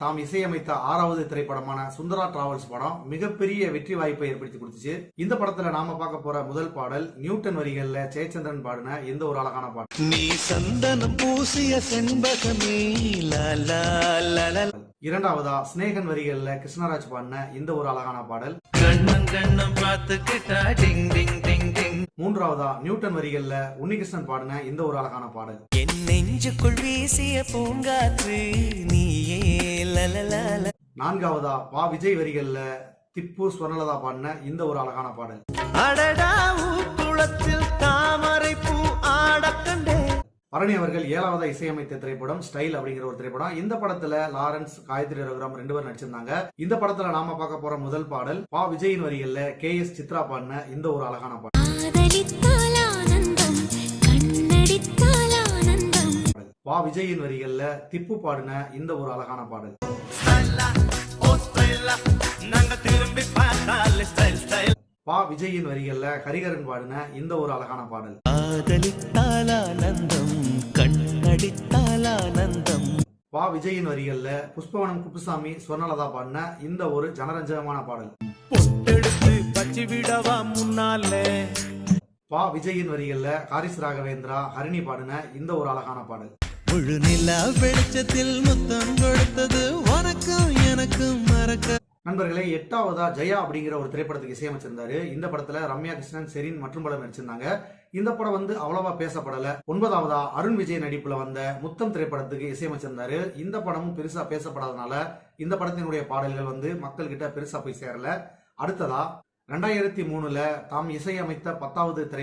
தாம் இசையமைத்த ஆறாவது திரைப்படமான சுந்தரா டிராவல்ஸ் படம் மிகப்பெரிய வெற்றி வாய்ப்பை ஏற்படுத்தி கொடுத்துச்சு. இந்த படத்துல நாம பார்க்க போற முதல் பாடல் நியூட்டன் வரிகள்ல ஜெயச்சந்திரன் பாடின இந்த ஒரு அழகான பாடல்? நீ சந்தனம் பூசிய செண்பகமே இரண்டாவதா ஸ்நேகன் வரிகள்ல கிருஷ்ணராஜ் பாடின இந்த ஒரு அழகான பாடல்? கண்ணம் கண்ணம் பார்த்துக்கிட்டா டிங் டிங் டிங் டிங். மூன்றாவதா நியூட்டன் வரிகள்ல உன்னிகிருஷ்ணன் பாடின இந்த ஒரு அழகான பாடல்? என் நெஞ்சுக்குள் வீசிய பூங்காற்று லலலால நான்காவதா பா விஜய் வரிகள்ல திப்பு ஸ்வர்ணலதா பாடின இந்த ஒரு அழகான பாடல். அடடா குளத்தில் தாமரை பூ ஆடக்கண்டே பரணி அவர்கள் ஏழாவதா இசையமைத்த திரைப்படம் ஸ்டைல் அப்படிங்கிற ஒரு திரைப்படம். இந்த படத்துல லாரன்ஸ் காயத்ரி ரகுராம் ரெண்டு பேரும் நடிச்சிருந்தாங்க. இந்த படத்துல நாம பார்க்க போற முதல் பாடல் பா விஜயின் வரிகள்ல கே எஸ் சித்ரா பாடின இந்த ஒரு அழகான பாடல். பா விஜயின் வரிகள்ல திப்பு பாடின இந்த ஒரு அழகான பாடல். பா விஜயின் வரிகள்ல ஹரிகரன் பாடின இந்த ஒரு அழகான பாடல். பா விஜயின் வரிகள்ல புஷ்பவனம் குப்புசாமி ஸ்வர்ணலதா பாடின இந்த ஒரு ஜனரஞ்சகமான பாடல். பொட்டெடுத்து பச்சி விடவா முன்னாலே? பா விஜயின் வரிகள்ல ஹாரிஸ் ராகவேந்திரா ஹரிணி பாடின இந்த ஒரு அழகான பாடல். முழு நிலா வெளிச்சத்தில் முத்தம் கொடுத்தது உனக்கும் எனக்கும் மறக்க. நண்பர்களே எட்டாவதா ஜெயா அப்படிங்கிற ஒரு திரைப்படத்துக்கு இசையமைச்சிருந்தாரு. இந்த படத்துல ரம்யா கிருஷ்ணன் செரின் மற்றும் பலர் நடிச்சிருந்தாங்க. இந்த படம் வந்து அவ்வளவா பேசப்படல. ஒன்பதாவதா அருண் விஜய் நடிப்புல வந்த முத்தம் திரைப்படத்துக்கு இசையமைச்சிருந்தாரு. இந்த படமும் பெருசா பேசப்படாதனால இந்த படத்தினுடைய பாடல்கள் வந்து மக்கள் கிட்ட பெருசா போய் சேரல. அடுத்ததா ரெண்டாயிரத்தி மூணுல தாம் இசையமைத்த பத்தாவது திரை